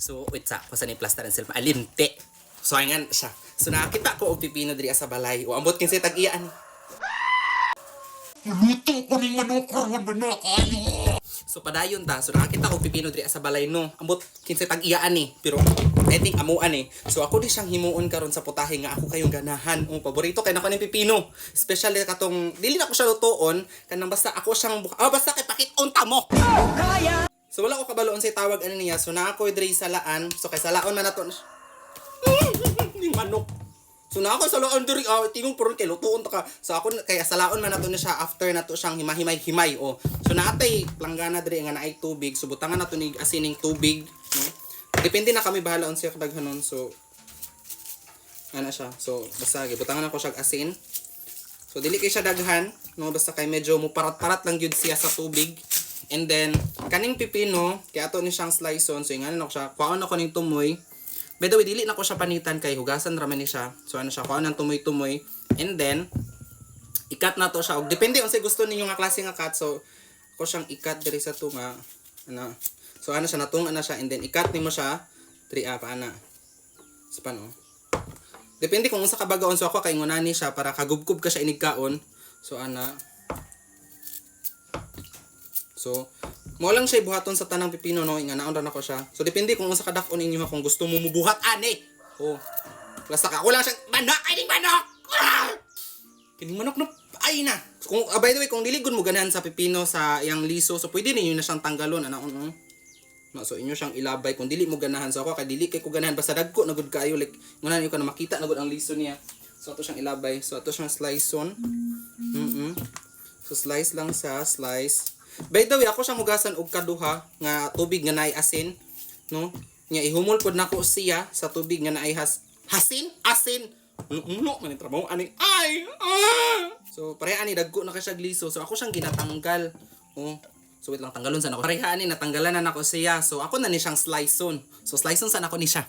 So, wait sa, kung saan plaster and self, alimte. So, ayan siya. So, nakakita ko og pipino diri sa balay. O, ambot kinsay tag-iyaan. Luto ko ng manok karon ba na kayo? So, padayon ta. So, nakakita ko pipino diri sa balay, no. Ambot kinsay tag-iyaan eh. Pero, I think amuan eh. So, ako di siyang himuon karon sa putahe nga ako kayong ganahan. O, paborito kay nako ng pipino. Especially katong, dili na ko siya lutoon. Kanang basta ako siyang, bu- ah, basta kay pakit ta mo. So wala ko kabaloon sa tawag ano niya. So na ako diri sa laan. So kay sa laon man nato. Ni manok. So na ako sa laon diri ah tingong puron kay lutuon ta ka. So ako kay sa laon man nato na siya after nato siyang himahimay-himay oh. So naatay planggana diri nga naay tubig. So butangan nato ni asining tubig, no? Depende na kami bahala unsa kadaghanon. So ana siya. So basta gibutangan ako siya asin. So dili kay siya daghan, no basta kay medyo muparat-parat lang gyud siya sa tubig. And then kaning pipino, kay ato ni siyang slice on. So na ko siya. Kuhaon ako ning tumoy. By the way, dili na ko siya panitan kay hugasan raman ni siya. So ano siya, kuhaon ng tumoy-tumoy. And then ikat na to siya. Og depende unsay gusto ninyo nga klase nga cut. So ako siyang ikat diri sa tunga. Ano? So ano siya natunga na siya and then ikat nimo siya tri ah paana. Sa paano? Depende kung unsa ka bagaon so ako kay ngunani siya para kagubkob ka siya inigkaon. So ana. So mo lang siya buhaton sa tanang pipino no nga naon ra nako siya. So depende kung unsa ka dakon inyo kung gusto mo mubuhat ani. Oh. Basta ka ako lang siya manok ay manok. Ah! Manok no ay na. Kung ah, by the way kung dili gud mo ganahan sa pipino sa yang liso so pwede ninyo na siyang tanggalon ana no. No, so inyo siyang ilabay kung dili mo ganahan so ako kay dili kay ko ganahan basta dagko na gud kayo like ngana niyo ka na makita na gud ang liso niya. So ato siyang ilabay. So ato siyang slice on. Mm So slice lang sa slice. By the way, ako siyang hugasan og kaduha nga tubig nga naay asin, no? Nya ihumol pod nako siya sa tubig nga naay has hasin, asin. Uno man yung trabaho ani. Ay! Ah! So pareha ani dagko na siya gliso. So ako siyang ginatanggal. Oh. So wait lang tanggalon sa nako. Pareha ani natanggalan na nako siya. So ako na ni siyang slice on. So slice on sa nako ni siya.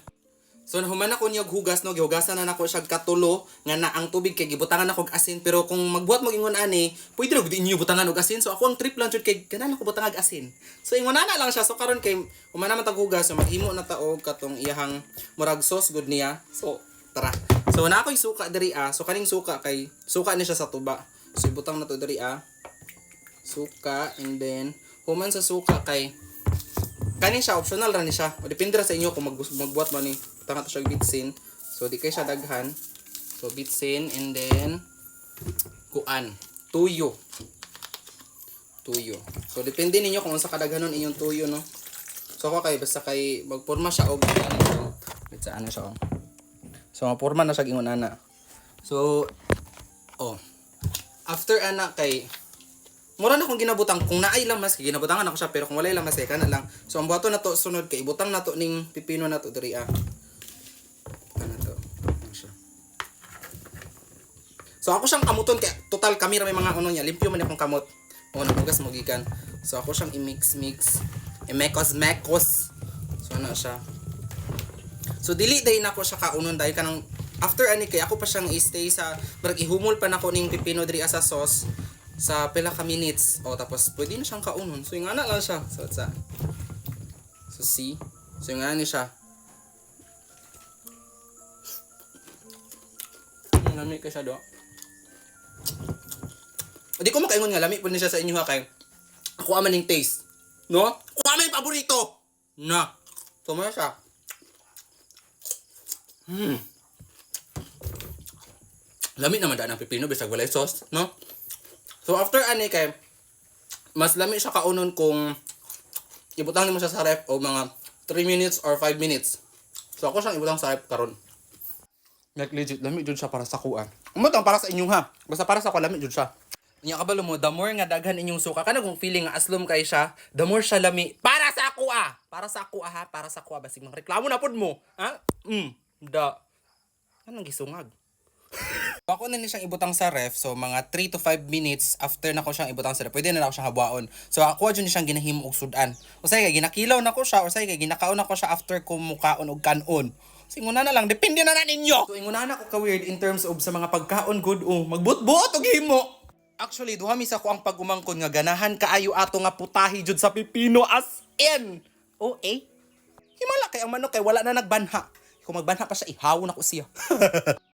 So nahuman ako niyog hugas no, gihugasan na nako siya katulo nga na ang tubig kay gibutangan ako og asin pero kung magbuhat mo ingon ani, pwede ra gud inyo butangan og asin. So ako ang trip lang jud kay ganan ako butangag asin. So ingon na lang siya. So karon kay humana man tag hugas so maghimo na ta og katong iyahang murag sauce gud niya. So tara. So na ako'y suka diri ah. So kaning suka kay suka ni siya sa tuba. So ibutang na to diri ah. Suka and then human sa suka kay kanin siya optional ra ni siya o depende ra sa inyo kung mag magbuhat man ni tanga to siya bitsin so di kay siya daghan. So bitsin and then kuan. Tuyo. Tuyo. So depende ninyo kung unsa kadaghanon inyong tuyo no? So ako kay basta kay magporma siya og wait sa ano siya oh. so maporma na siya ingon ana. So oh. After ana kay Mura na kung ginabutang. Kung naay lamas kay ginabutangan ako siya pero kung walay lamas kay kana lang. So ang buhaton na to sunod kay ibutang na to ning pipino na to diri ah. Kana to. Ano siya. So ako siyang kamuton kay total kami may mga ano niya limpyo man akong kamot. O nabugas mo gikan. So ako siyang i-mix mix. I-mekos mekos. So ano siya. So dili day na ko siya kaunon dahil kanang after ani kay ako pa siyang i-stay sa barag ihumol pa nako ning pipino diri sa sauce sa pila ka minutes. O tapos pwede na siyang kaunon. So yung ana lang siya. So sa So see. So yung ana ni siya. Ang Lami ka siya do. Hindi ko makaingon nga lami po niya siya sa inyo ha kay ako aman yung taste. No? Ako aman paborito. Na. Mo siya. Hmm. Lami naman daan ang pipino bisag walay sauce, no? So after ani kay mas lami siya kaunon kung ibutang nimo siya sa ref o mga 3 minutes or 5 minutes. So ako siyang ibutang sa ref karon. Like legit, lami jud siya para sa kuan. Umutang para sa inyo ha. Basta para sa ko lami jud siya. Nya kabalo mo, the more nga daghan inyong suka, kana kung feeling nga aslom kay siya, the more siya lami. Para sa ako ah! Para sa ako ah ha, para sa ako ah. Basig mga reklamo na pod mo. Ha? Mm, da. Anong gisungag? Ako na ni siyang ibutang sa ref, so mga 3 to 5 minutes after na ko siyang ibutang sa ref, pwede na ako siyang habuaon. So ako dyan ni siyang ginahimo og sudan. Usay kay ginakilaw na ko siya, usay kay ginakaon na ko siya after ko mukaon og kanon. So inguna na lang, depende na na ninyo. So inguna na ko ka weird in terms of sa mga pagkaon good oh, magbutbut og himo. Actually, duha mi ko ang pagumangkon nga ganahan kaayo ato nga putahi jud sa pipino as in. Oh, eh? Himala kay ang manok kay wala na nagbanha. Kung magbanha pa siya, ihawon ako siya.